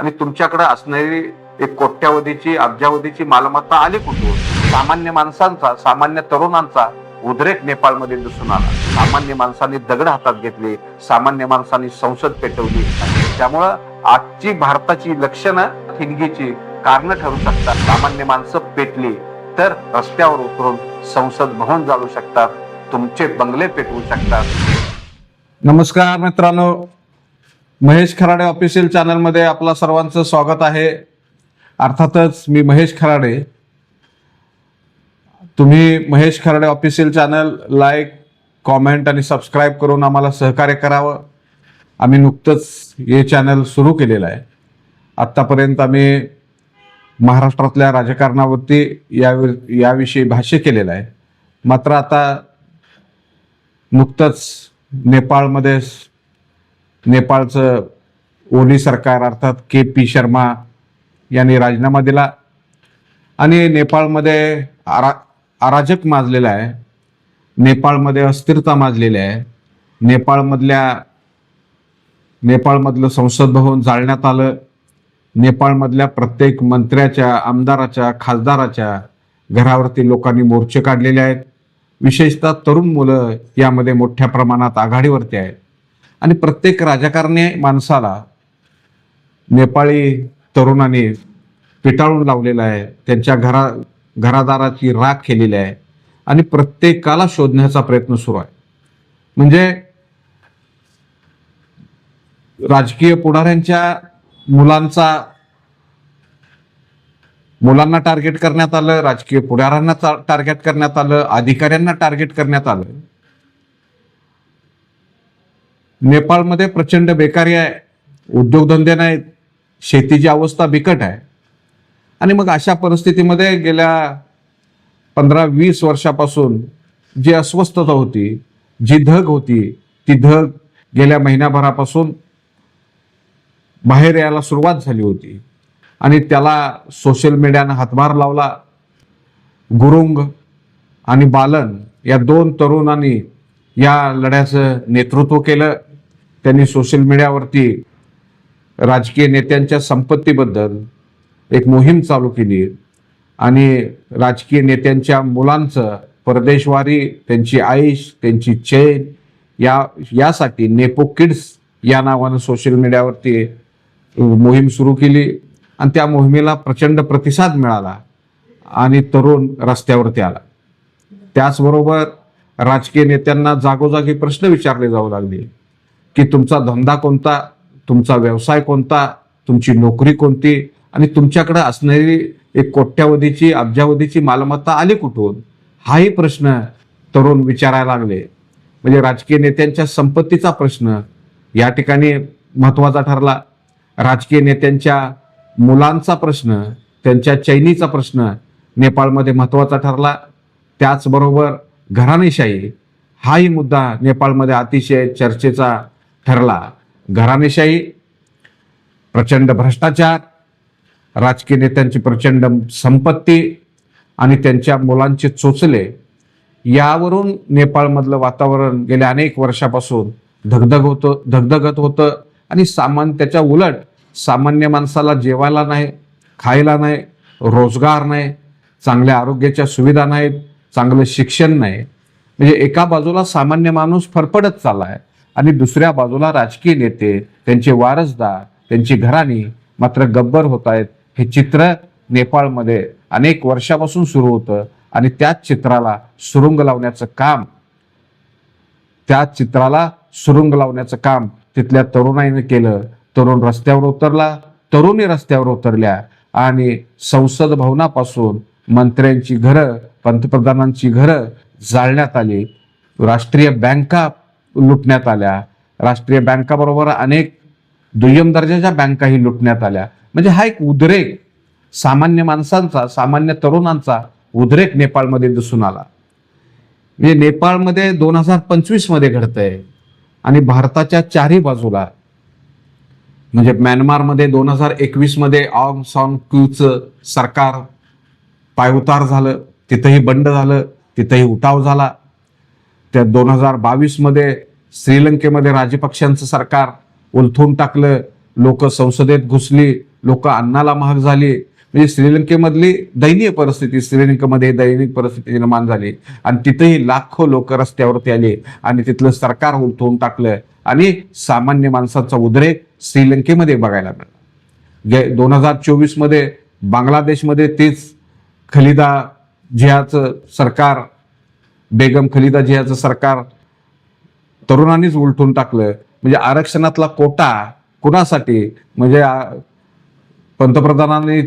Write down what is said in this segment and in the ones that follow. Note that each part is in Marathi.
आणि तुमच्याकडे असणारी एक कोट्यावधीची अब्जावधीची मालमत्ता आली कुठून? सामान्य माणसांचा सामान्य तरुणांचा उद्रेक नेपाळमध्ये दिसून आला. सामान्य माणसांनी दगड हातात घेतले सामान्य माणसांनी संसद पेटवली. त्यामुळं आजची भारताची लक्षणं ठिणगीची कारण ठरू शकतात. सामान्य माणसं पेटली तर रस्त्यावर उतरून संसद भवन जाळू शकतात तुमचे बंगले पेटवू शकतात. नमस्कार मित्रांनो. महेश खराडे ऑफिशियल चॅनलमध्ये आपलं सर्वांचं स्वागत आहे. अर्थातच मी महेश खराडे. तुम्ही Mahesh Kharade official channel like comment आणि सबस्क्राईब करून आम्हाला सहकार्य करावं. आम्ही नुकतंच हे चॅनल सुरू केलेलं आहे. आत्तापर्यंत आम्ही महाराष्ट्रातल्या राजकारणावरती या याविषयी भाष्य केलेलं आहे. मात्र आता नुकतंच नेपाळमध्ये नेपाळचं ओली सरकार अर्थात के पी शर्मा यांनी राजीनामा दिला. आणि नेपाळमध्ये आरा अराजक माजलेला आहे. नेपाळमध्ये अस्थिरता माजलेली आहे. नेपाळमधल्या नेपाळमधलं संसद भवन जाळण्यात आलं. नेपाळमधल्या प्रत्येक मंत्र्याच्या आमदाराच्या खासदाराच्या घरावरती लोकांनी मोर्चे काढलेले आहेत. विशेषतः तरुण मुलं यामध्ये मोठ्या प्रमाणात आघाडीवरती आहेत. आणि प्रत्येक राजकारणी माणसाला नेपाळी तरुणांनी पिटाळून लावलेलं आहे. त्यांच्या घरा घरादाराची राख केलेली आहे. आणि प्रत्येकाला शोधण्याचा प्रयत्न सुरू आहे. म्हणजे राजकीय पुढाऱ्यांच्या मुलांचा मुलांना टार्गेट करण्यात आलं राजकीय पुढाऱ्यांना टार्गेट करण्यात आलं अधिकाऱ्यांना टार्गेट करण्यात आलं. नेपाळमध्ये प्रचंड बेकारी आहे. उद्योगधंदे नाहीत. शेतीची अवस्था बिकट आहे. आणि मग अशा परिस्थितीमध्ये गेल्या पंधरा वीस वर्षापासून जी अस्वस्थता होती जी धग होती ती धग गेल्या महिन्याभरापासून बाहेर यायला सुरुवात झाली होती. आणि त्याला सोशल मीडियानं हातभार लावला. गुरुंग आणि बालन या दोन तरुणांनी या लढ्याचं नेतृत्व केलं. त्यांनी सोशल मीडियावरती राजकीय नेत्यांच्या संपत्तीबद्दल एक मोहीम चालू केली आणि राजकीय नेत्यांच्या मुलांचं परदेशवारी त्यांची आईश त्यांची चैन या यासाठी नेपो किड्स या नावानं सोशल मीडियावरती मोहीम सुरू केली आणि त्या मोहिमेला प्रचंड प्रतिसाद मिळाला आणि तरुण रस्त्यावरती आला. त्याचबरोबर राजकीय नेत्यांना जागोजागी प्रश्न विचारले जाऊ लागले. की तुमचा धंदा कोणता तुमचा व्यवसाय कोणता तुमची नोकरी कोणती आणि तुमच्याकडे असणारी एक कोट्यावधीची अब्जावधीची मालमत्ता आली कुठून? हाही प्रश्न तरुण विचारायला लागले. म्हणजे राजकीय नेत्यांच्या संपत्तीचा प्रश्न या ठिकाणी महत्त्वाचा ठरला. राजकीय नेत्यांच्या मुलांचा प्रश्न त्यांच्या चैनीचा प्रश्न नेपाळमध्ये महत्त्वाचा ठरला. त्याचबरोबर घराणेशाही हाही मुद्दा नेपाळमध्ये अतिशय चर्चेचा ठरला. घराणेशाही प्रचंड भ्रष्टाचार राजकीय नेत्यांची प्रचंड संपत्ती आणि त्यांच्या मुलांचे चोचले यावरून नेपाळमधलं वातावरण गेल्या अनेक वर्षापासून धगधग होतं धगधगत होतं आणि सामान्य त्याच्या उलट सामान्य माणसाला जेवायला नाही खायला नाही रोजगार नाही चांगल्या आरोग्याच्या सुविधा नाहीत चांगलं शिक्षण नाही. म्हणजे एका बाजूला सामान्य माणूस फरफडत चालला आहे आणि दुसऱ्या बाजूला राजकीय नेते त्यांचे वारसदार त्यांची घराणी मात्र गब्बर होत आहेत हे चित्र नेपाळमध्ये अनेक वर्षापासून सुरू होतं आणि त्याच चित्राला सुरुंग लावण्याचं काम त्या चित्राला सुरुंग लावण्याचं काम तिथल्या तरुणाईने केलं. तरुण रस्त्यावर उतरला तरुणी रस्त्यावर उतरल्या आणि संसद भवनापासून मंत्र्यांची घरं पंतप्रधानांची घरं जाळण्यात आली. राष्ट्रीय बँका लुटण्यात आल्या. राष्ट्रीय बँकाबरोबर अनेक दुय्यम दर्जाच्या बँकाही लुटण्यात आल्या. म्हणजे हा एक उद्रेक सामान्य माणसांचा सामान्य तरुणांचा उद्रेक नेपाळमध्ये दिसून आला. म्हणजे नेपाळमध्ये दोन हजार पंचवीसमध्ये घडतंय आणि भारताच्या चारही बाजूला म्हणजे म्यानमारमध्ये दोन हजार एकवीसमध्ये ऑंग सॉंग क्यूचं सरकार पायउतार झालं तिथंही बंड झालं तिथंही उठाव झाला. त्या दोन हजार बावीसमध्ये श्रीलंकेमध्ये राजपक्षांचं सरकार उलथून टाकलं लोक संसदेत घुसली लोक अन्नाला महाग झाली. म्हणजे श्रीलंकेमधली दयनीय परिस्थिती श्रीलंकेमध्ये दैनिक परिस्थिती निर्माण झाली. आणि तिथेही लाखो लोक रस्त्यावरती आले आणि तिथलं सरकार उलथवून टाकलं. आणि सामान्य माणसाचा उद्रेक श्रीलंकेमध्ये बघायला मिळाला. गे दोन हजार चोवीसमध्ये बांगलादेशमध्ये तेच खलिदा जियाचं सरकार बेगम खलिदा जियाचं सरकार तरुणांनीच उलटून टाकलं म्हणजे आरक्षणातला कोटा कुणासाठी? म्हणजे पंतप्रधानांनी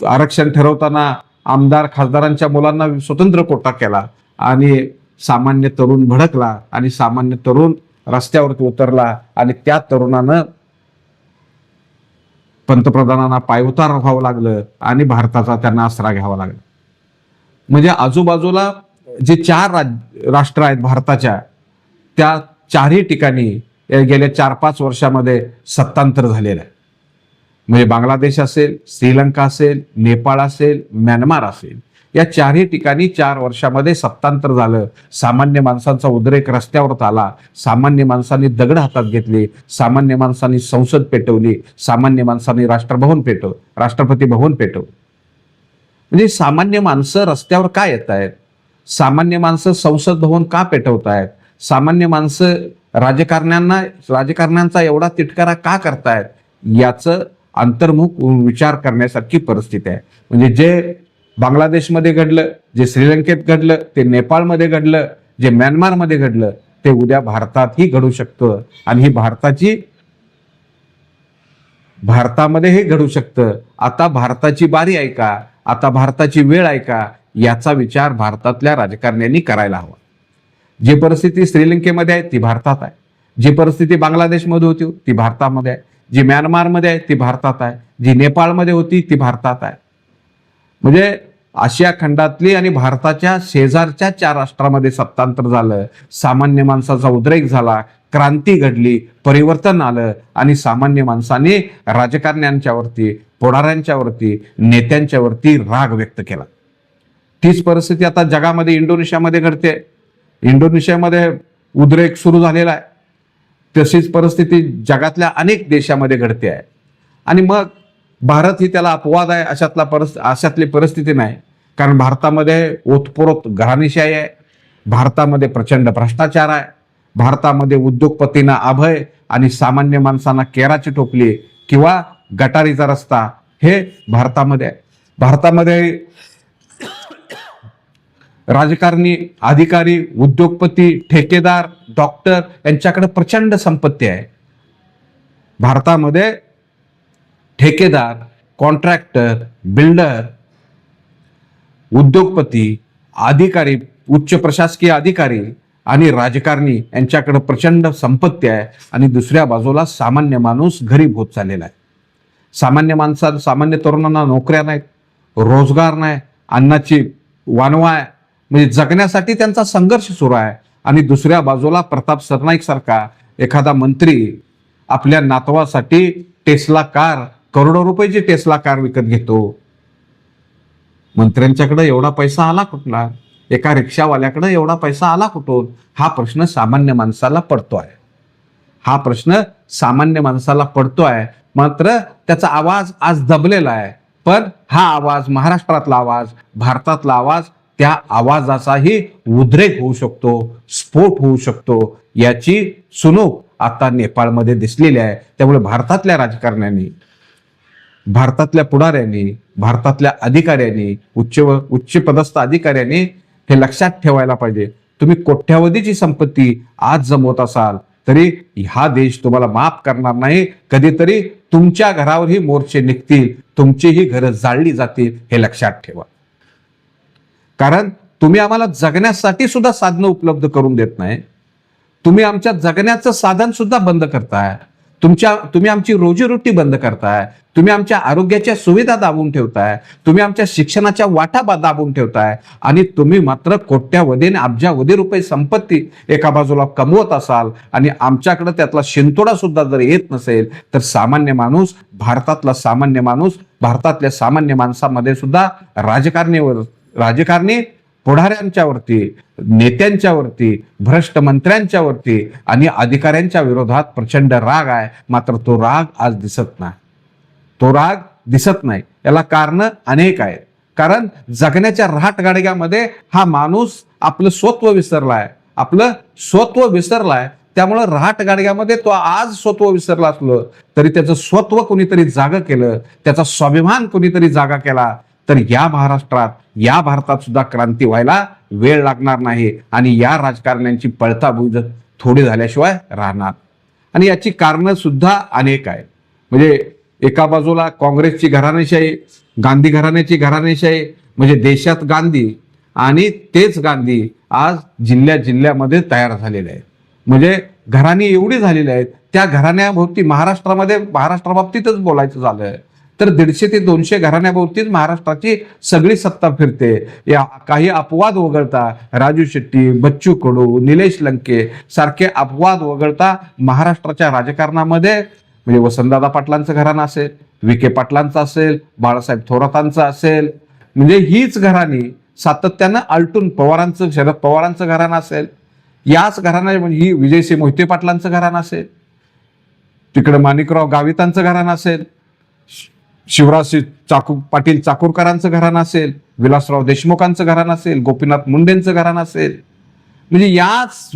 आरक्षण ठरवताना आमदार खासदारांच्या मुलांना स्वतंत्र कोटा केला आणि सामान्य तरुण भडकला आणि सामान्य तरुण रस्त्यावरती उतरला आणि त्या तरुणानं पंतप्रधानांना पायउतार व्हावं लागलं आणि भारताचा त्यांना आसरा घ्यावा लागला. म्हणजे आजूबाजूला जे चार राज राष्ट्र आहेत भारताच्या त्या चारही ठिकाणी गेल्या चार पाच वर्षामध्ये सत्तांतर झालेलं आहे. म्हणजे बांगलादेश असेल श्रीलंका असेल नेपाळ असेल म्यानमार असेल या चारही ठिकाणी चार वर्षामध्ये सत्तांतर झालं. सामान्य माणसांचा उद्रेक रस्त्यावर आला सामान्य माणसांनी दगड हातात घेतली सामान्य माणसांनी संसद पेटवली सामान्य माणसांनी राष्ट्रभवन पेटव राष्ट्रपती भवन पेटव म्हणजे सामान्य माणसं रस्त्यावर का येत आहेत सामान्य माणसं संसद भवन का पेटवत आहेत सामान्य माणसं राजकारण्यांना राजकारण्यांचा एवढा तिटकारा का करतायत? याचं अंतर्मुख विचार करण्यासारखी परिस्थिती आहे. म्हणजे जे बांगलादेशमध्ये घडलं जे श्रीलंकेत घडलं ते नेपाळमध्ये घडलं जे म्यानमारमध्ये घडलं ते उद्या भारतातही घडू शकतं. आणि ही भारताची भारतामध्ये हे घडू शकतं. आता भारताची बारी ऐका आता भारताची वेळ ऐका याचा विचार भारतातल्या राजकारण्यांनी करायला हवा. जी परिस्थिती श्रीलंकेमध्ये आहे ती भारतात आहे. जी परिस्थिती बांगलादेशमध्ये होती ती भारतामध्ये आहे. जी म्यानमारमध्ये आहे ती भारतात आहे. जी नेपाळमध्ये होती ती भारतात आहे. म्हणजे आशिया खंडातली आणि भारताच्या शेजारच्या चार राष्ट्रामध्ये सत्तांतर झालं सामान्य माणसाचा उद्रेक झाला क्रांती घडली परिवर्तन आलं आणि सामान्य माणसाने राजकारण्यांच्यावरती पुढाऱ्यांच्यावरती नेत्यांच्यावरती राग व्यक्त केला. तीच परिस्थिती आता जगामध्ये इंडोनेशियामध्ये घडते. इंडोनेशियामध्ये उद्रेक सुरू झालेला आहे. तशीच परिस्थिती जगातल्या अनेक देशामध्ये घडते आहे. आणि मग भारत ही त्याला अपवाद आहे अशातला परिस अशातली परिस्थिती नाही. कारण भारतामध्ये ओतप्रोत घराणीशाही आहे. भारतामध्ये प्रचंड भ्रष्टाचार आहे. भारतामध्ये उद्योगपतींना अभय आणि सामान्य माणसांना केराची टोपली किंवा गटारीचा रस्ता हे भारतामध्ये आहे. भारतामध्ये राजकारणी अधिकारी उद्योगपती ठेकेदार डॉक्टर यांच्याकडे प्रचंड संपत्ती आहे. भारतामध्ये ठेकेदार कॉन्ट्रॅक्टर बिल्डर उद्योगपती अधिकारी उच्च प्रशासकीय अधिकारी आणि राजकारणी यांच्याकडे प्रचंड संपत्ती आहे आणि दुसऱ्या बाजूला सामान्य माणूस गरीब होत चाललेला आहे. सामान्य माणसा सामान्य तरुणांना नोकऱ्या नाहीत रोजगार नाही अन्नाची वानवा आहे. म्हणजे जगण्यासाठी त्यांचा संघर्ष सुरू आहे. आणि दुसऱ्या बाजूला प्रताप सरनाईक सारखा एखादा मंत्री आपल्या नातवासाठी टेस्ला कार करोडो रुपयाची टेस्ला कार विकत घेतो. मंत्र्यांच्याकडे एवढा पैसा आला कुठला? एका रिक्षावाल्याकडे एवढा पैसा आला कुठून? हा प्रश्न सामान्य माणसाला पडतो आहे हा प्रश्न सामान्य माणसाला पडतो आहे मात्र त्याचा आवाज आज दबलेला आहे. पण हा आवाज महाराष्ट्रातला आवाज भारतातला आवाज त्या आवाजाचाही उद्रेक होऊ शकतो स्फोट होऊ शकतो. याची सुनूक आता नेपाळमध्ये दिसलेली आहे. त्यामुळे भारतातल्या राजकारण्यांनी भारतातल्या पुढाऱ्यांनी भारतातल्या अधिकाऱ्यांनी उच्च व उच्च पदस्थ अधिकाऱ्यांनी हे लक्षात ठेवायला पाहिजे. तुम्ही कोट्यावधीची संपत्ती आज जमवत असाल तरी हा देश तुम्हाला माफ करणार नाही. कधीतरी तुमच्या घरावरही मोर्चे निघतील तुमचीही घरं जाळली जातील हे लक्षात ठेवा. कारण तुम्ही आम्हाला जगण्यासाठी सुद्धा साधनं उपलब्ध करून देत नाही. तुम्ही आमच्या जगण्याचं साधन सुद्धा बंद करताय. तुमच्या तुम्ही आमची रोजीरोटी बंद करताय. तुम्ही आमच्या आरोग्याच्या सुविधा दाबून ठेवताय. तुम्ही आमच्या शिक्षणाच्या वाटा दाबून ठेवताय. आणि तुम्ही मात्र कोट्यावधीने अब्जावधी रुपये संपत्ती एका बाजूला कमवत असाल आणि आमच्याकडे त्यातला शिंतोडा सुद्धा जर येत नसेल तर सामान्य माणूस भारतातला सामान्य माणूस भारतातल्या सामान्य माणसामध्ये सुद्धा राजकारणीवर राजकारणी पुढाऱ्यांच्यावरती नेत्यांच्यावरती भ्रष्ट मंत्र्यांच्यावरती आणि अधिकाऱ्यांच्या विरोधात प्रचंड राग आहे. मात्र तो राग आज दिसत नाही. तो राग दिसत नाही. याला कारण अनेक आहेत. कारण जगण्याच्या राहटगाडग्यामध्ये हा माणूस आपलं स्वत्व विसरलाय. आपलं स्वत्व विसरलाय. त्यामुळं रहाट गाडग्यामध्ये तो आज स्वत्व विसरला असलो तरी त्याचं स्वत्व कोणीतरी जागा केलं. त्याचा स्वाभिमान कोणीतरी जागा केला. तर या महाराष्ट्रात या भारतात सुद्धा क्रांती व्हायला वेळ लागणार नाही आणि या राजकारण्यांची पळताबुज थोडी झाल्याशिवाय राहणार. आणि याची कारणं सुद्धा अनेक आहेत. म्हणजे एका बाजूला काँग्रेसची घराणेशाही गांधी घराण्याची घराणेशाही म्हणजे देशात गांधी आणि तेच गांधी आज जिल्ह्या जिल्ह्यामध्ये तयार झालेले आहेत. म्हणजे घराणी एवढी झालेली आहेत त्या घराण्याभोवती महाराष्ट्रामध्ये महाराष्ट्राबाबतीतच बोलायचं झालं आहे तर दीडशे ते दोनशे घराण्याभोवतीच महाराष्ट्राची सगळी सत्ता फिरते. या काही अपवाद वगळता राजू शेट्टी बच्चू कडू निलेश लंके सारखे अपवाद वगळता महाराष्ट्राच्या राजकारणामध्ये म्हणजे वसंतदादा पाटलांचं घराणं असेल विखे पाटलांचं असेल बाळासाहेब थोरातांचं असेल म्हणजे हीच घराणी सातत्यानं आलटून पवारांचं शरद पवारांचं घराणं असेल याच घराणं म्हणजे ही विजयसिंह मोहिते पाटलांचं घराणं असेल तिकडं माणिकराव गावितांचं घराणं असेल शिवराज चाकू पाटील चाकूरकरांचं घराणं असेल विलासराव देशमुखांचं घराणं असेल गोपीनाथ मुंडेंचं घराणं असेल. म्हणजे याच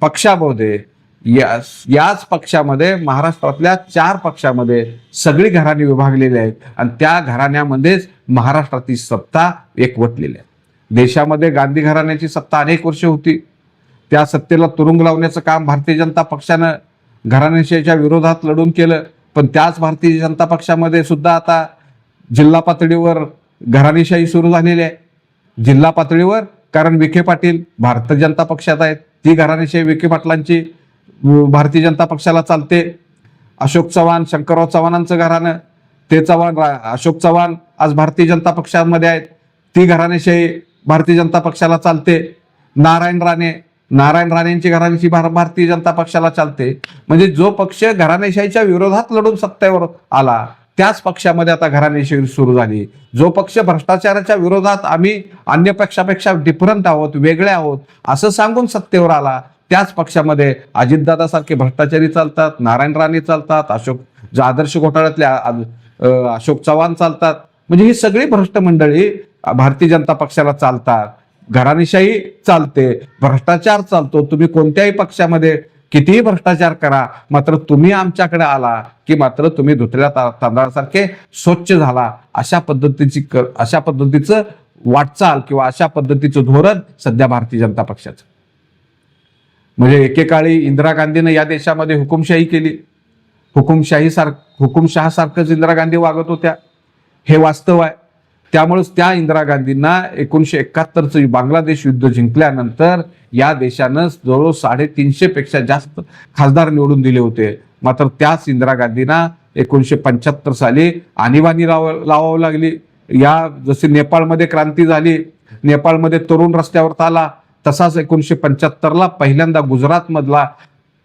पक्षामध्ये याच याच पक्षामध्ये महाराष्ट्रातल्या चार पक्षामध्ये सगळी घराणी विभागलेली आहेत. आणि त्या घराण्यामध्येच महाराष्ट्रातील सत्ता एकवटलेली आहे. देशामध्ये गांधी घराण्याची सत्ता अनेक वर्ष होती. त्या सत्तेला तुरुंग लावण्याचं काम भारतीय जनता पक्षानं घराण्याशाहीच्या विरोधात लढून केलं. पण त्याच भारतीय जनता पक्षामध्ये सुद्धा आता जिल्हा पातळीवर घराणेशाही सुरू झालेली आहे. जिल्हा पातळीवर कारण विखे पाटील भारतीय जनता पक्षात आहेत. ती घराणेशाही विखे पाटलांची भारतीय जनता पक्षाला चालते. अशोक चव्हाण शंकरराव चव्हाणांचं घराणं ते चव्हाण रा- अशोक चव्हाण आज भारतीय जनता पक्षामध्ये आहेत. ती घराणेशाही भारतीय जनता पक्षाला चालते. नारायण राणे नारायण राणेंची घराण्याची भार भारतीय जनता पक्षाला चालते. म्हणजे जो पक्ष घराणेशाहीच्या विरोधात लढून सत्तेवर आला त्याच पक्षामध्ये आता घराणेशाही सुरू झाली. जो पक्ष भ्रष्टाचाराच्या विरोधात आम्ही अन्य पक्षापेक्षा डिफरंट आहोत वेगळे आहोत असं सांगून सत्तेवर आला त्याच पक्षामध्ये अजितदादासारखे भ्रष्टाचारी चालतात नारायण राणे चालतात अशोक आदर्श घोटाळ्यातले अशोक चव्हाण चालतात. म्हणजे ही सगळी भ्रष्ट मंडळी भारतीय जनता पक्षाला चालतात. घराणेशाही चालते भ्रष्टाचार चालतो तुम्ही कोणत्याही पक्षामध्ये कितीही भ्रष्टाचार करा मात्र तुम्ही आमच्याकडे आला की मात्र तुम्ही धुतल्या ता- तांदळासारखे स्वच्छ झाला अशा पद्धतीची क- अशा पद्धतीचं वाटचाल किंवा अशा पद्धतीचं धोरण सध्या भारतीय जनता पक्षाचं. म्हणजे एकेकाळी इंदिरा गांधीनं या देशामध्ये हुकुमशाही केली. हुकुमशाही सार हुकुमशहासारखंच इंदिरा गांधी वागत होत्या. हे वास्तव आहे. त्यामुळेच त्या इंदिरा गांधींना एकोणीशे एकाहत्तरचं बांगलादेश युद्ध जिंकल्यानंतर या देशानं जवळ साडेतीनशेपेक्षा जास्त खासदार निवडून दिले होते. मात्र त्याच इंदिरा गांधींना एकोणीसशे पंच्याहत्तर साली आणीबाणी लाव लावावं लागली. या जशी नेपाळमध्ये क्रांती झाली नेपाळमध्ये तरुण रस्त्यावर आला तसाच एकोणीशे पंच्याहत्तरला पहिल्यांदा गुजरातमधला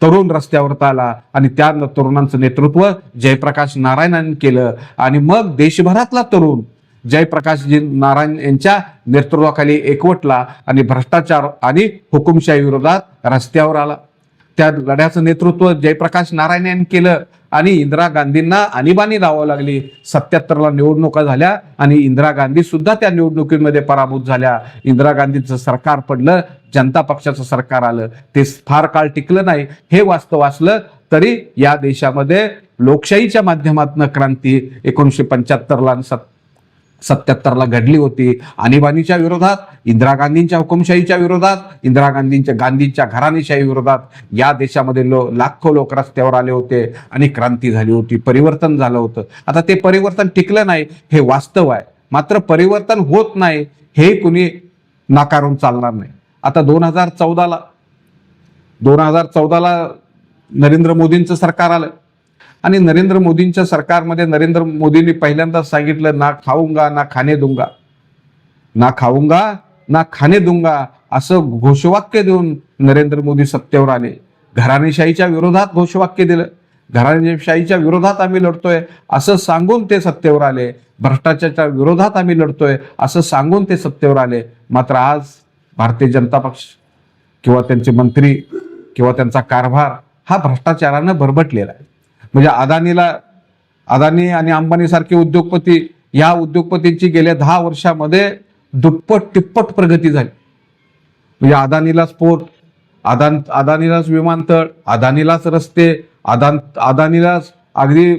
तरुण रस्त्यावर आला आणि त्या तरुणांचं नेतृत्व जयप्रकाश नारायणांनी केलं. आणि मग देशभरातला तरुण जयप्रकाशजी नारायण यांच्या नेतृत्वाखाली एकवटला आणि भ्रष्टाचार आणि हुकुमशाही विरोधात रस्त्यावर आला. त्या लढ्याचं नेतृत्व जयप्रकाश नारायण यांनी केलं आणि इंदिरा गांधींना आणीबाणी लावावं लागली. सत्याहत्तरला निवडणुका झाल्या आणि इंदिरा गांधी सुद्धा त्या निवडणुकीमध्ये पराभूत झाल्या. इंदिरा गांधींचं सरकार पडलं जनता पक्षाचं सरकार आलं. ते फार काळ टिकलं नाही. हे वास्तव असलं तरी या देशामध्ये लोकशाहीच्या माध्यमातून क्रांती एकोणीसशे पंच्याहत्तरला सत् सत्याहत्तरला घडली होती. आणीबाणीच्या विरोधात इंदिरा गांधींच्या हुकुमशाहीच्या विरोधात इंदिरा गांधींच्या गांधींच्या घराणेशाही विरोधात या देशामध्ये लो लाखो लोक रस्त्यावर आले होते आणि क्रांती झाली होती परिवर्तन झालं होतं. आता ते परिवर्तन टिकलं नाही हे वास्तव आहे. मात्र परिवर्तन होत नाही हे कुणी नाकारून चालणार नाही. आता दोन हजार चौदाला दोन हजार चौदाला नरेंद्र मोदींचं सरकार आलं. आणि नरेंद्र मोदींच्या सरकारमध्ये नरेंद्र मोदींनी पहिल्यांदा सांगितलं ना खाऊंगा ना खाणे दूंगा. ना खाऊंगा ना खाणे दुंगा असं घोषवाक्य देऊन नरेंद्र मोदी सत्तेवर आले. घराणेशाहीच्या विरोधात घोषवाक्य दिलं. घराणेशाहीच्या विरोधात आम्ही लढतोय असं सांगून ते सत्तेवर आले. भ्रष्टाचाराच्या विरोधात आम्ही लढतोय असं सांगून ते सत्तेवर आले. मात्र आज भारतीय जनता पक्ष किंवा त्यांचे मंत्री किंवा त्यांचा कारभार हा भ्रष्टाचारानं भरभटलेला आहे. म्हणजे अदानीला अदानी आणि अंबानी सारखे उद्योगपती या उद्योगपतींची गेल्या दहा वर्षामध्ये दुप्पट तिप्पट प्रगती झाली. म्हणजे अदानीलाच पोर्ट अदान अदानीलाच विमानतळ अदानीलाच रस्ते अदान अदानीलाच अगदी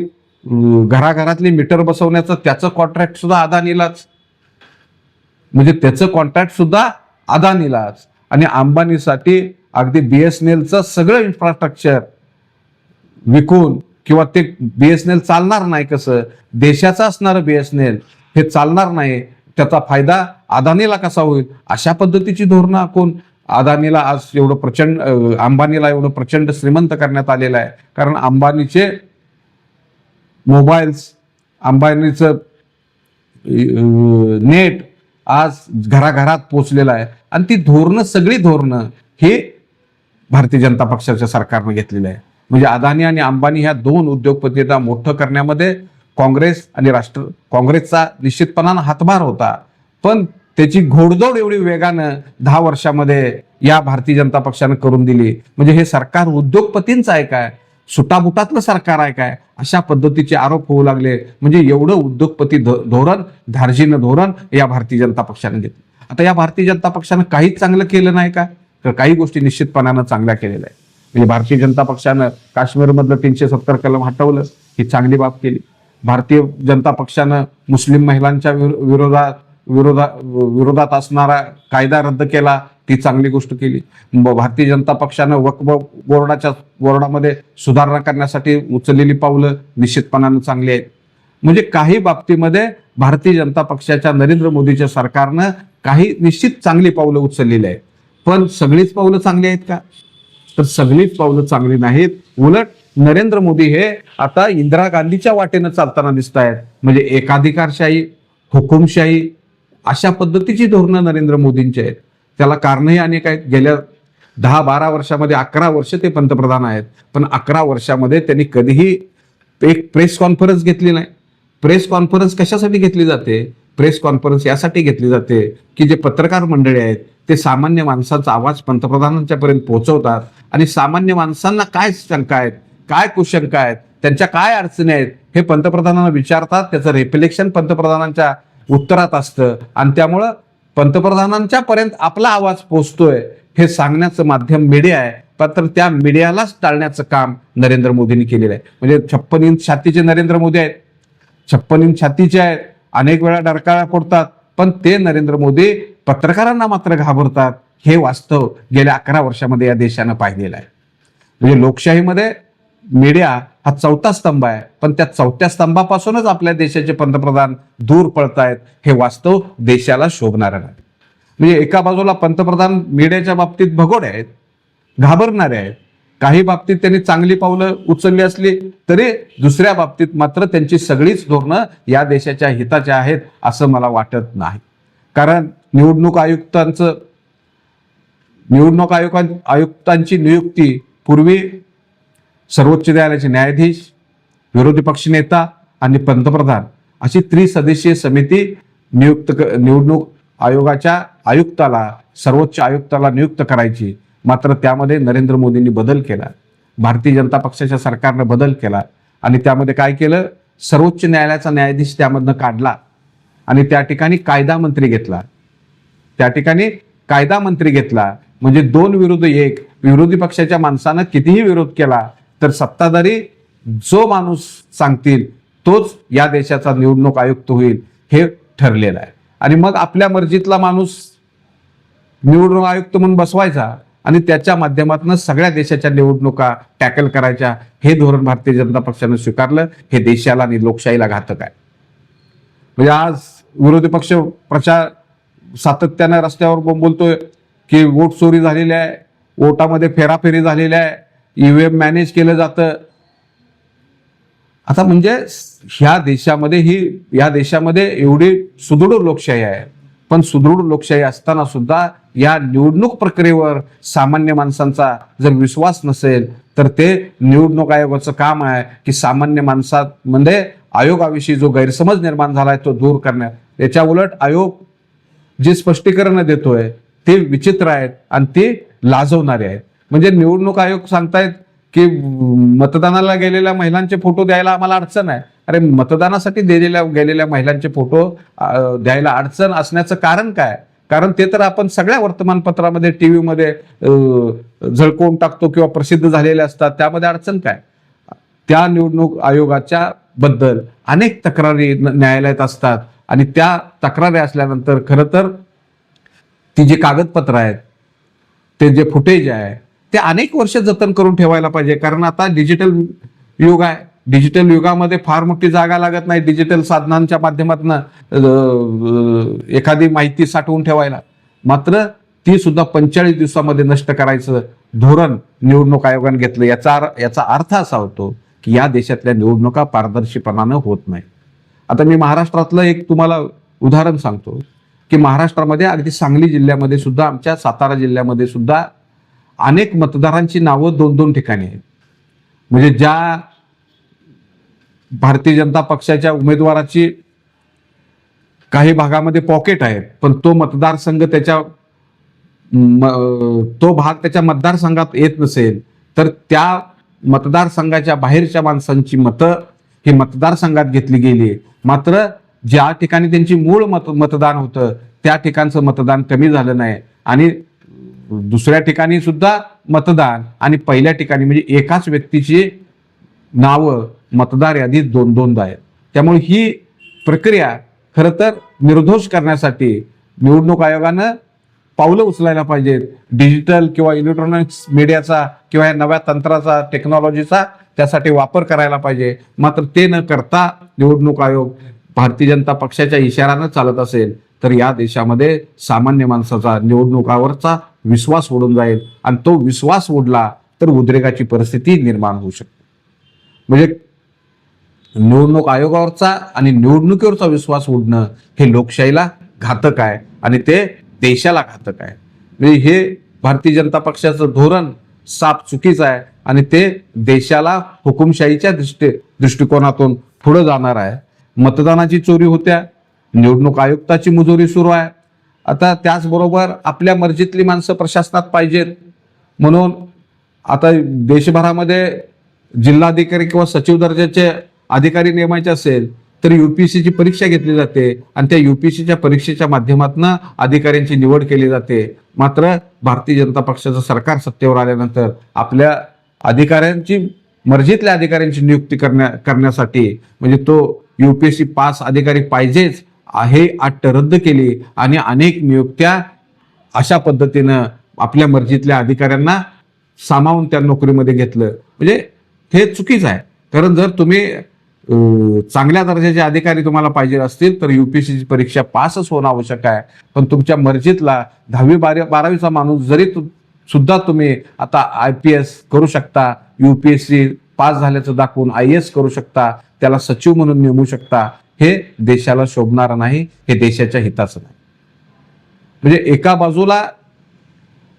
घराघरातली मीटर बसवण्याचं त्याचं कॉन्ट्रॅक्ट सुद्धा अदानीलाच. म्हणजे त्याचं कॉन्ट्रॅक्ट सुद्धा अदानीलाच. आणि अंबानीसाठी अगदी बी एस एन एलचं सगळं इन्फ्रास्ट्रक्चर विकून किंवा ते बी एस एन एल चालणार नाही कसं? देशाचं असणारं बी एस एन एल हे चालणार नाही. त्याचा फायदा अदानीला कसा होईल? अशा पद्धतीची धोरणं आखून अदानीला आज एवढं प्रचंड अंबानीला एवढं प्रचंड श्रीमंत करण्यात आलेलं आहे. कारण अंबानीचे मोबाईल्स अंबानीचं नेट आज घराघरात पोचलेलं आहे. आणि ती धोरणं सगळी धोरणं ही भारतीय जनता पक्षाच्या सरकारनं घेतलेलं आहे. म्हणजे अदानी आणि अंबानी ह्या दोन उद्योगपतींना मोठं करण्यामध्ये काँग्रेस आणि राष्ट्र काँग्रेसचा निश्चितपणानं हातभार होता. पण त्याची घोडदौड एवढी वेगानं दहा वर्षामध्ये या भारतीय जनता पक्षानं करून दिली. म्हणजे हे सरकार उद्योगपतींचं आहे काय? सुटाबुटातलं सरकार आहे काय? अशा पद्धतीचे आरोप होऊ लागले. म्हणजे एवढं उद्योगपती धोरण धार्जिनं धोरण या भारतीय जनता पक्षाने घेतलं. आता या भारतीय जनता पक्षानं काहीच चांगलं केलं नाही का? तर काही गोष्टी निश्चितपणानं चांगल्या केलेल्या आहेत. म्हणजे भारतीय जनता पक्षानं काश्मीरमधलं तीनशे सत्तर कलम हटवलं ही चांगली बाब केली. भारतीय जनता पक्षानं मुस्लिम महिलांच्या विरोधात विरोधा विरोधात असणारा कायदा रद्द केला ती चांगली गोष्ट केली. ब- भारतीय जनता पक्षानं वक्फ बोर्डाच्या बोर्डामध्ये सुधारणा करण्यासाठी उचललेली पावलं निश्चितपणानं चांगली आहेत. म्हणजे काही बाबतीमध्ये भारतीय जनता पक्षाच्या नरेंद्र मोदीच्या सरकारनं काही निश्चित चांगली पावलं उचललेली आहेत. पण सगळीच पावलं चांगली आहेत का? तर सगळीच पावलं चांगली नाहीत. उलट नरेंद्र मोदी हे आता इंदिरा गांधीच्या वाटेनं चालताना दिसत आहेत म्हणजे एकाधिकारशाही हुकुमशाही अशा पद्धतीची धोरणं नरेंद्र मोदींची आहेत. त्याला कारणही अनेक आहेत. गेल्या दहा बारा वर्षामध्ये अकरा वर्ष ते पंतप्रधान आहेत. पण अकरा वर्षामध्ये त्यांनी कधीही एक प्रेस कॉन्फरन्स घेतली नाही. प्रेस कॉन्फरन्स कशासाठी घेतली जाते? प्रेस कॉन्फरन्स यासाठी घेतली जाते की जे पत्रकार मंडळी आहेत ते सामान्य माणसाचा आवाज पंतप्रधानांच्या पर्यंत पोहोचवतात. आणि सामान्य माणसांना काय शंका आहेत काय कुशंका आहेत त्यांच्या काय अडचणी आहेत हे पंतप्रधानांना विचारतात त्याचं रिफ्लेक्शन पंतप्रधानांच्या उत्तरात असतं. आणि त्यामुळं पंतप्रधानांच्या पर्यंत आपला आवाज पोचतोय हे सांगण्याचं माध्यम मीडिया आहे. मात्र त्या मीडियालाच टाळण्याचं काम नरेंद्र मोदींनी केलेलं आहे. म्हणजे छप्पन इंच छातीचे नरेंद्र मोदी आहेत. छप्पन इंच छातीचे आहेत. अनेक वेळा डरकाळ्या फोडतात. पण ते नरेंद्र मोदी पत्रकारांना मात्र घाबरतात. हे वास्तव गेल्या अकरा वर्षामध्ये या देशानं पाहिलेलं आहे. म्हणजे लोकशाहीमध्ये मीडिया हा चौथा स्तंभ आहे पण त्या चौथ्या स्तंभापासूनच आपल्या देशाचे पंतप्रधान दूर पळतायत हे वास्तव देशाला शोभणारं नाही. म्हणजे एका बाजूला पंतप्रधान मीडियाच्या बाबतीत भगोडे आहेत घाबरणारे आहेत. काही बाबतीत त्यांनी चांगली पावलं उचलली असली तरी दुसऱ्या बाबतीत मात्र त्यांची सगळीच धोरणं या देशाच्या हिताच्या आहेत असं मला वाटत नाही. कारण निवडणूक आयुक्तांचं निवडणूक आयोगा आयुक्तांची नियुक्ती पूर्वी सर्वोच्च न्यायालयाचे न्यायाधीश विरोधी पक्षनेता आणि पंतप्रधान अशी त्रिसदस्यीय समिती नियुक्त क- निवडणूक आयोगाच्या आयुक्ताला सर्वोच्च आयुक्ताला नियुक्त करायची. मात्र त्यामध्ये नरेंद्र मोदींनी बदल केला. भारतीय जनता पक्षाच्या सरकारनं बदल केला. आणि त्यामध्ये काय केलं? सर्वोच्च न्यायालयाचा न्यायाधीश त्यामधनं काढला. आणि त्या ठिकाणी कायदा मंत्री घेतला. त्या ठिकाणी कायदा मंत्री घेतला. म्हणजे दोन विरुद्ध एक विरोधी पक्षाच्या माणसानं कितीही विरोध केला तर सत्ताधारी जो माणूस सांगतील तोच या देशाचा निवडणूक आयुक्त होईल हे ठरलेलं आहे. आणि मग आपल्या मर्जीतला माणूस निवडणूक आयुक्त म्हणून बसवायचा आणि त्याच्या माध्यमातून सगळ्या देशाच्या निवडणुका टॅकल करायच्या हे धोरण भारतीय जनता पक्षानं स्वीकारलं हे देशाला आणि लोकशाहीला घातक आहे. म्हणजे आज विरोधी पक्ष प्रचार सातत्यानं रस्त्यावर बोंब बोलतोय की वोट चोरी झालेली आहे वोटामध्ये फेराफेरी झालेली आहे ईव्हीएम मॅनेज केलं जातं. आता म्हणजे ह्या देशामध्ये ही या देशामध्ये एवढी सुदृढ लोकशाही आहे. पण सुदृढ लोकशाही असताना सुद्धा या निवडणूक प्रक्रियेवर सामान्य माणसांचा जर विश्वास नसेल तर ते निवडणूक आयोगाचं काम आहे की सामान्य माणसामध्ये म्हणजे आयोगाविषयी जो गैरसमज निर्माण झाला आहे तो दूर करण्यात. याच्या उलट आयोग जे स्पष्टीकरण देतोय ते विचित्र आहेत आणि ते लाजवणारे आहेत. म्हणजे निवडणूक आयोग सांगतायत की मतदानाला गेलेल्या महिलांचे फोटो द्यायला आम्हाला अडचण आहे अरे मतदानासाठी दिलेल्या गेलेल्या महिलांचे फोटो द्यायला अडचण असण्याचं कारण काय? कारण ते तर आपण सगळ्या वर्तमानपत्रामध्ये टी व्हीमध्ये झळकवून टाकतो किंवा प्रसिद्ध झालेले असतात. त्यामध्ये अडचण काय? त्या निवडणूक आयोगाच्या बद्दल अनेक तक्रारी न- न्यायालयात असतात. आणि त्या तक्रारी असल्यानंतर खरं तर ती जी कागदपत्र आहेत ते जे फुटेज आहे ते अनेक वर्ष जतन करून ठेवायला पाहिजे. कारण आता डिजिटल युग आहे. डिजिटल युगामध्ये फार मोठी जागा लागत नाही डिजिटल साधनांच्या माध्यमातून एखादी माहिती साठवून ठेवायला. मात्र ती सुद्धा पंचेचाळीस दिवसामध्ये नष्ट करायचं धोरण निवडणूक आयोगाने घेतलं. याचा याचा अर्थ असा होतो की या देशातल्या निवडणुका पारदर्शीपणानं होत नाही. आता मी महाराष्ट्रातलं एक तुम्हाला उदाहरण सांगतो. की महाराष्ट्रामध्ये अगदी सांगली जिल्ह्यामध्ये सुद्धा आमच्या सातारा जिल्ह्यामध्ये सुद्धा अनेक मतदारांची नावं दोन दोन ठिकाणी आहेत. म्हणजे ज्या भारतीय जनता पक्षाच्या उमेदवाराची काही भागामध्ये पॉकेट आहेत पण तो मतदारसंघ त्याच्या म- तो भाग त्याच्या मतदारसंघात येत नसेल तर त्या मतदारसंघाच्या बाहेरच्या माणसांची मतं ही मतदारसंघात घेतली गेली. मात्र ज्या ठिकाणी त्यांची मूळ मत मतदान होतं त्या ठिकाणचं मतदान कमी झालं नाही. आणि दुसऱ्या ठिकाणी सुद्धा मतदान आणि पहिल्या ठिकाणी म्हणजे एकाच व्यक्तीची नावं मतदार यादीत दोन दोनदा आहेत. त्यामुळे ही प्रक्रिया खरं तर निर्दोष करण्यासाठी निवडणूक आयोगानं पावलं उचलायला पाहिजेत. डिजिटल किंवा इलेक्ट्रॉनिक्स मीडियाचा किंवा या नव्या तंत्राचा टेक्नॉलॉजीचा त्यासाठी वापर करायला पाहिजे. मात्र ते न करता निवडणूक आयोग भारतीय जनता पक्षाच्या इशाऱ्यानं चालत असेल तर या देशामध्ये सामान्य माणसाचा निवडणुकावरचा विश्वास उडून जाईल. आणि तो विश्वास उडला तर उद्रेकाची परिस्थिती निर्माण होऊ शकते. म्हणजे निवडणूक आयोगावरचा आणि निवडणुकीवरचा विश्वास उडणं हे लोकशाहीला घातक आहे आणि ते देशाला घातक आहे. म्हणजे हे भारतीय जनता पक्षाचं धोरण साप चुकीचं आहे आणि ते देशाला हुकुमशाहीच्या दृष्टी दृष्टिकोनातून पुढे जाणार आहे. मतदानाची चोरी होत्या निवडणूक आयुक्ताची मुजोरी सुरू आहे. आता त्याचबरोबर आपल्या मर्जीतली माणसं प्रशासनात पाहिजेत म्हणून आता देशभरामध्ये जिल्हाधिकारी किंवा सचिव दर्जाचे अधिकारी नेमायचे असेल तर युपीएससीची परीक्षा घेतली जाते आणि त्या युपीएससीच्या परीक्षेच्या माध्यमातून अधिकाऱ्यांची निवड केली जाते. मात्र भारतीय जनता पक्षाचं सरकार सत्तेवर आल्यानंतर आपल्या अधिकाऱ्यांची मर्जीतल्या अधिकाऱ्यांची नियुक्ती करण्या करण्यासाठी म्हणजे तो युपीएससी पास अधिकारी पाहिजेच हे अट रद्द केली आणि अनेक नियुक्त्या अशा पद्धतीनं आपल्या मर्जीतल्या अधिकाऱ्यांना सामावून त्या नोकरीमध्ये घेतलं. म्हणजे हे चुकीचं आहे. कारण जर तुम्ही चांगल्या दर्जाचे अधिकारी तुम्हाला पाहिजे असतील तर युपीएससीची परीक्षा पासच होणं आवश्यक आहे. पण तुमच्या मर्जीतला दहावी बारा बारावीचा माणूस जरी तु सुद्धा तुम्ही आता आय पी एस करू शकता U P S C pass झाल्याचं दाखवून आय एस करू शकता त्याला सचिव म्हणून नेमू शकता हे देशाला शोभणारं नाही हे देशाच्या हिताचं नाही. म्हणजे एका बाजूला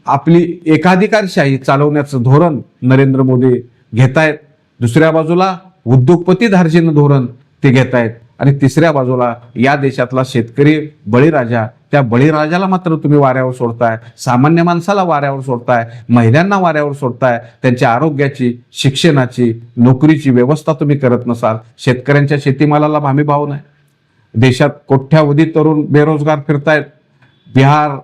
आपली एकाधिकारशाही चालवण्याचं धोरण नरेंद्र मोदी घेतायत दुसऱ्या बाजूला उद्योगपती धार्जिन धोरण ते घेतायत. आणि तिसऱ्या बाजूला या देशातला शेतकरी बळीराजा त्या बळीराजाला मात्र तुम्ही वाऱ्यावर सोडताय. सामान्य माणसाला वाऱ्यावर सोडताय. महिलांना वाऱ्यावर सोडताय. त्यांच्या आरोग्याची शिक्षणाची नोकरीची व्यवस्था तुम्ही करत नसाल. शेतकऱ्यांच्या शेतीमालाला भामी भाव नाही. देशात कोट्यावधी तरुण बेरोजगार फिरतायत. बिहार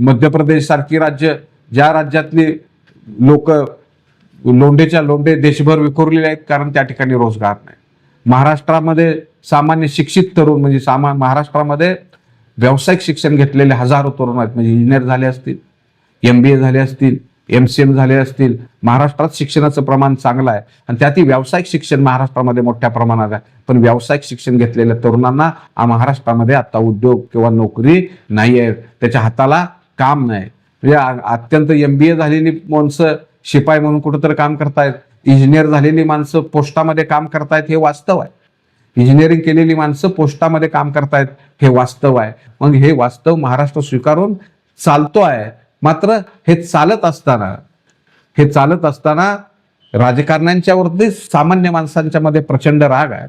मध्य प्रदेश सारखी राज्य ज्या राज्यातली लोक लोंढेच्या लोंढे देशभर विखुरलेले आहेत कारण त्या ठिकाणी रोजगार नाही. महाराष्ट्रामध्ये सामान्य शिक्षित तरुण म्हणजे सामा महाराष्ट्रामध्ये व्यावसायिक शिक्षण घेतलेले हजारो तरुण आहेत. म्हणजे इंजिनियर झाले असतील एम बी ए झाले असतील एम सी एम झाले असतील. महाराष्ट्रात शिक्षणाचं प्रमाण चांगलं आहे. आणि त्यातही व्यावसायिक शिक्षण महाराष्ट्रामध्ये मोठ्या प्रमाणात आहे. पण व्यावसायिक शिक्षण घेतलेल्या तरुणांना महाराष्ट्रामध्ये आता उद्योग किंवा नोकरी नाही आहे. त्याच्या हाताला काम नाही. म्हणजे अत्यंत एम बी ए झालेली माणसं शिपाई म्हणून कुठंतरी काम करतायत. इंजिनियर झालेली माणसं पोस्टामध्ये काम करतायत हे वास्तव आहे. इंजिनिअरिंग केलेली माणसं पोस्टामध्ये काम करतायत हे वास्तव आहे. मग हे वास्तव महाराष्ट्र स्वीकारून चालतो आहे. मात्र हे चालत असताना हे चालत असताना राजकारण्यांच्यावरती सामान्य माणसांच्या मध्ये प्रचंड राग आहे.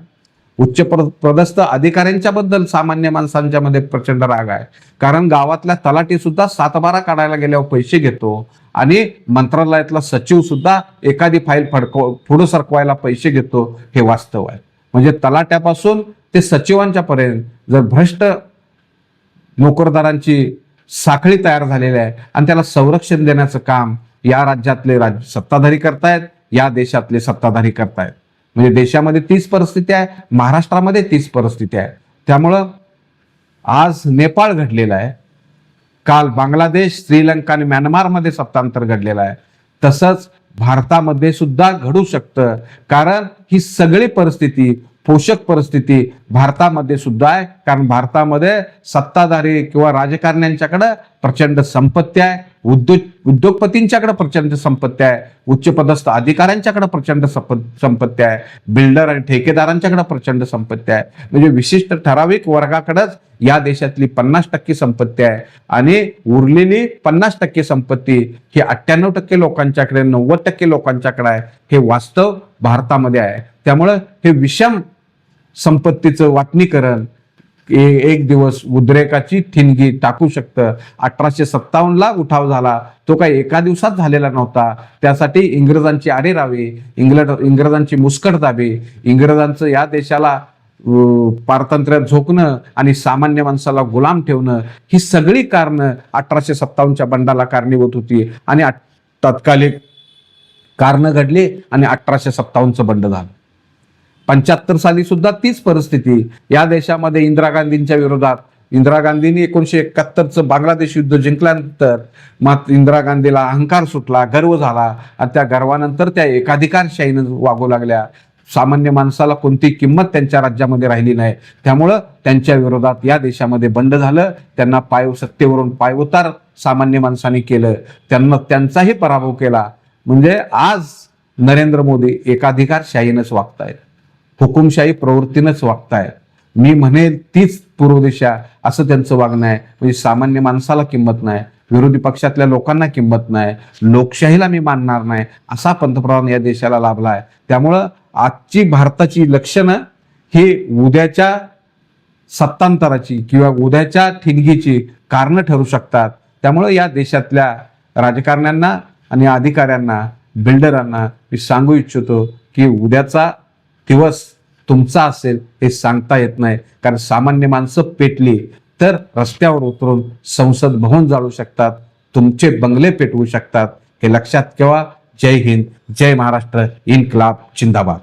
उच्च पदस्थ अधिकाऱ्यांच्या बद्दल सामान्य माणसांच्या मध्ये प्रचंड राग आहे. कारण गावातल्या तलाठी सुद्धा सातबारा काढायला गेल्यावर पैसे घेतो आणि मंत्रालयातला सचिव सुद्धा एखादी फाईल फडकव पुढं सरकवायला पैसे घेतो हे वास्तव आहे. म्हणजे तलाट्यापासून ते सचिवांच्या पर्यंत जर भ्रष्ट नोकरदारांची साखळी तयार झालेली आहे आणि त्याला संरक्षण देण्याचं काम या राज्यातले राज्य सत्ताधारी करतायत या देशातले सत्ताधारी करतायत. म्हणजे देशामध्ये तीच परिस्थिती आहे महाराष्ट्रामध्ये तीच परिस्थिती आहे. त्यामुळं आज नेपाळ घडलेला आहे. काल बांगलादेश श्रीलंका आणि म्यानमारमध्ये सत्तांतर घडलेलं आहे. तसंच भारतामध्ये सुद्धा घडू शकतं. कारण ही सगळी परिस्थिती पोषक परिस्थिती भारतामध्ये सुद्धा आहे. कारण भारतामध्ये सत्ताधारी किंवा राजकारण्यांच्याकडं प्रचंड संपत्ती आहे. उद्योग उद्योगपतींच्याकडे प्रचंड संपत्ती आहे. उच्चपदस्थ अधिकाऱ्यांच्याकडे प्रचंड संप- संपत्ती आहे. बिल्डर आणि ठेकेदारांच्याकडे प्रचंड संपत्ती आहे. म्हणजे विशिष्ट ठराविक वर्गाकडेच या देशातली पन्नास टक्के संपत्ती आहे. आणि उरलेली पन्नास टक्के संपत्ती ही अठ्ठ्याण्णव टक्के लोकांच्याकडे नव्वद टक्के लोकांच्याकडे आहे. हे वास्तव भारतामध्ये आहे. त्यामुळं हे विषम संपत्तीचं वाटणीकरण एक दिवस उद्रेकाची ठिणगी टाकू शकतं. अठराशे सत्तावन्नला उठाव झाला. तो काही एका दिवसात झालेला नव्हता. त्यासाठी इंग्रजांची आरेरावी इंग्लंड इंग्रजांची मुस्कट दाबी इंग्रजांचं या देशाला पारतंत्र्यात झोकणं आणि सामान्य माणसाला गुलाम ठेवणं ही सगळी कारणं अठराशे सत्तावन्नच्या बंडाला कारणीभूत होती. आणि तत्कालिक कारणं घडली आणि अठराशे सत्तावन्नचं बंड झालं. पंच्याहत्तर साली सुद्धा तीच परिस्थिती. या देशामध्ये इंदिरा गांधींच्या विरोधात इंदिरा गांधींनी एकोणीशे एकाहत्तरचं बांगलादेश युद्ध जिंकल्यानंतर मात्र इंदिरा गांधीला अहंकार सुटला गर्व झाला आणि त्या गर्वानंतर त्या एकाधिकारशाहीनं वागू लागल्या. सामान्य माणसाला कोणती किंमत त्यांच्या राज्यामध्ये राहिली नाही. त्यामुळं त्यांच्या विरोधात या देशामध्ये बंड झालं. त्यांना पाय सत्तेवरून पायउतार सामान्य माणसाने केलं. त्यांना त्यांचाही पराभव केला. म्हणजे आज नरेंद्र मोदी एकाधिकारशाहीनंच वागतायत. हुकुमशाही प्रवृत्तीनंच वागताय. मी म्हणेन तीच पूर्व दिशा असं त्यांचं वागणं आहे. म्हणजे सामान्य माणसाला किंमत नाही विरोधी पक्षातल्या लोकांना किंमत नाही लोकशाहीला मी मानणार नाही असा पंतप्रधान या देशाला लाभला आहे त्यामुळं आजची भारताची लक्षणं हे उद्याच्या सत्तांतराची किंवा उद्याच्या ठिणगीची कारणं ठरू शकतात. त्यामुळं या देशातल्या राजकारण्यांना आणि अधिकाऱ्यांना बिल्डरांना मी सांगू इच्छितो की उद्याचा दिवस तुमचा असेल हे सांगता येत नाही. कारण सामान्य माणसं पेटली तर रस्त्यावर उतरून संसद भवन जाळू शकतात तुमचे बंगले पेटवू शकतात. हे लक्षात ठेवा. जय हिंद. जय महाराष्ट्र. इन्कलाब जिंदाबाद.